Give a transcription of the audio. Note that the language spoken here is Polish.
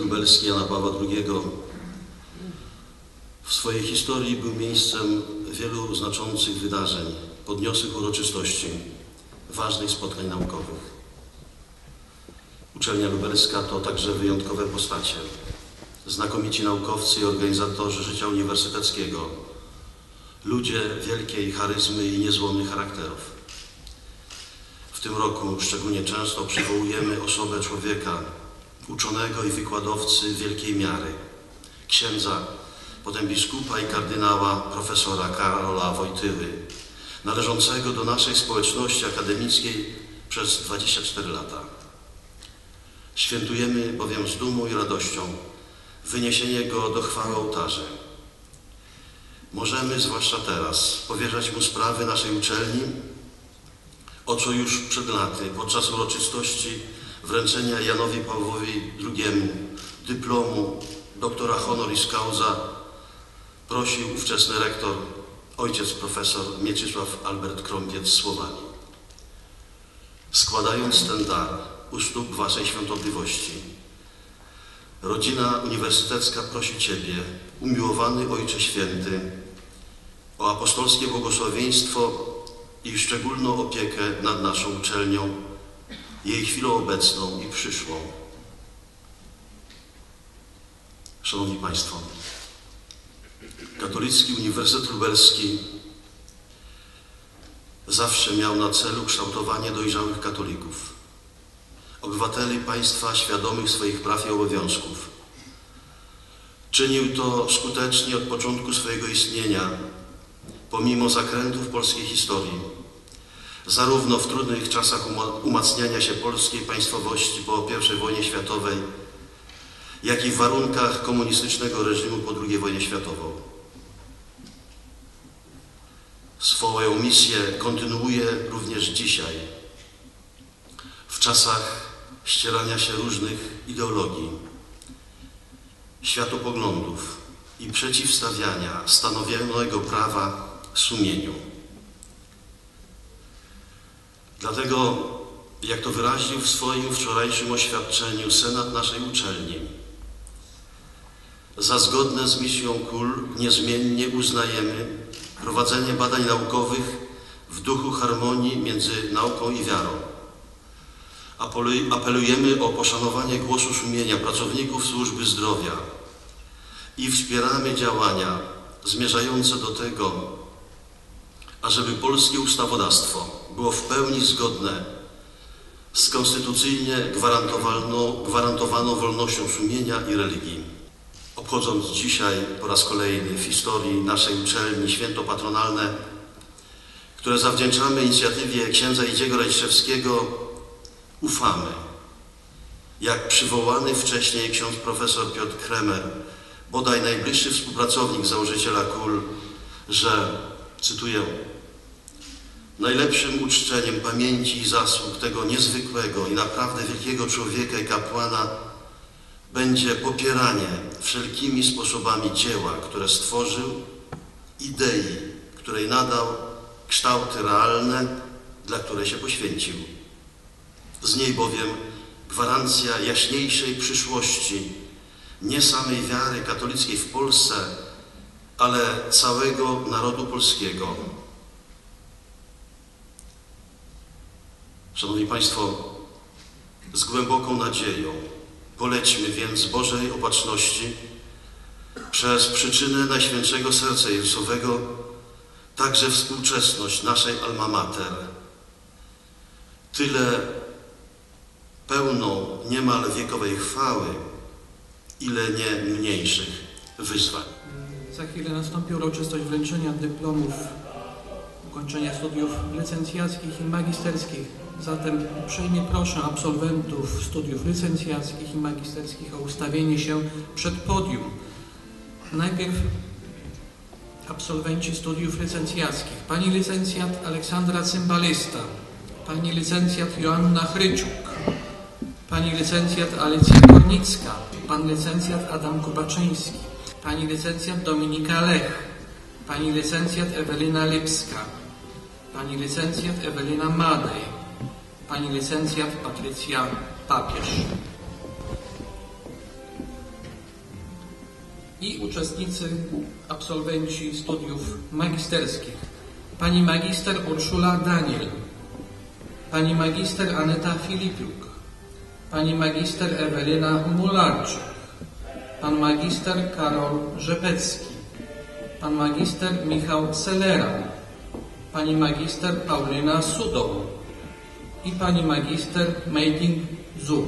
lubelski Jana Pawła II w swojej historii był miejscem wielu znaczących wydarzeń, podniosłych uroczystości, ważnych spotkań naukowych. Uczelnia lubelska to także wyjątkowe postacie, znakomici naukowcy i organizatorzy życia uniwersyteckiego, ludzie wielkiej charyzmy i niezłomnych charakterów. W tym roku szczególnie często przywołujemy osobę człowieka, uczonego i wykładowcy wielkiej miary, księdza, potem biskupa i kardynała profesora Karola Wojtyły, należącego do naszej społeczności akademickiej przez 24 lata. Świętujemy bowiem z dumą i radością wyniesienie go do chwały ołtarzy. Możemy, zwłaszcza teraz, powierzać mu sprawy naszej uczelni, o co już przed laty, podczas uroczystości wręczenia Janowi Pawłowi II dyplomu doktora honoris causa prosił ówczesny rektor, ojciec profesor Mieczysław Albert Krąpiec z Słowacji. Składając ten dar u stóp Waszej Świątobliwości, rodzina uniwersytecka prosi Ciebie, umiłowany Ojcze Święty, o apostolskie błogosławieństwo i szczególną opiekę nad naszą uczelnią, jej chwilą obecną i przyszłą. Szanowni Państwo, Katolicki Uniwersytet Lubelski zawsze miał na celu kształtowanie dojrzałych katolików, obywateli państwa świadomych swoich praw i obowiązków. Czynił to skutecznie od początku swojego istnienia, pomimo zakrętów polskiej historii, zarówno w trudnych czasach umacniania się polskiej państwowości po I wojnie światowej, jak i w warunkach komunistycznego reżimu po II wojnie światową. Swoją misję kontynuuje również dzisiaj, w czasach ścierania się różnych ideologii, światopoglądów i przeciwstawiania stanowionego prawa sumieniu. Dlatego, jak to wyraził w swoim wczorajszym oświadczeniu Senat naszej uczelni, za zgodne z misją KUL niezmiennie uznajemy prowadzenie badań naukowych w duchu harmonii między nauką i wiarą. Apelujemy o poszanowanie głosu sumienia pracowników służby zdrowia i wspieramy działania zmierzające do tego, ażeby polskie ustawodawstwo było w pełni zgodne z konstytucyjnie gwarantowaną, gwarantowaną wolnością sumienia i religii. Obchodząc dzisiaj po raz kolejny w historii naszej uczelni święto patronalne, które zawdzięczamy inicjatywie księdza Idziego Rajczewskiego, ufamy, jak przywołany wcześniej ksiądz profesor Piotr Kremer, bodaj najbliższy współpracownik założyciela KUL, że, cytuję, najlepszym uczczeniem pamięci i zasług tego niezwykłego i naprawdę wielkiego człowieka i kapłana będzie popieranie wszelkimi sposobami dzieła, które stworzył, idei, której nadał kształty realne, dla której się poświęcił. Z niej bowiem gwarancja jaśniejszej przyszłości nie samej wiary katolickiej w Polsce, ale całego narodu polskiego. Szanowni Państwo, z głęboką nadzieją Polećmy więc Bożej opatrzności przez przyczynę Najświętszego Serca Jezusowego także współczesność naszej Alma Mater. Tyle pełną niemal wiekowej chwały, ile nie mniejszych wyzwań. Za chwilę nastąpi uroczystość wręczenia dyplomów ukończenia studiów licencjackich i magisterskich. Zatem uprzejmie proszę absolwentów studiów licencjackich i magisterskich o ustawienie się przed podium. Najpierw absolwenci studiów licencjackich. Pani licencjat Aleksandra Cymbalista, pani licencjat Joanna Chryciuk, pani licencjat Alicja Kornicka, pan licencjat Adam Kubaczyński, pani licencjat Dominika Lech, pani licencjat Ewelina Lipska, pani licencjat Ewelina Madej, pani licencjat Patrycja Papież. i uczestnicy, absolwenci studiów magisterskich. Pani magister Urszula Daniel, pani magister Aneta Filipiuk, pani magister Ewelina Mularczyk, pan magister Karol Rzepecki, pan magister Michał Selera, pani magister Paulina Sudoł i pani magister Meiding Zu.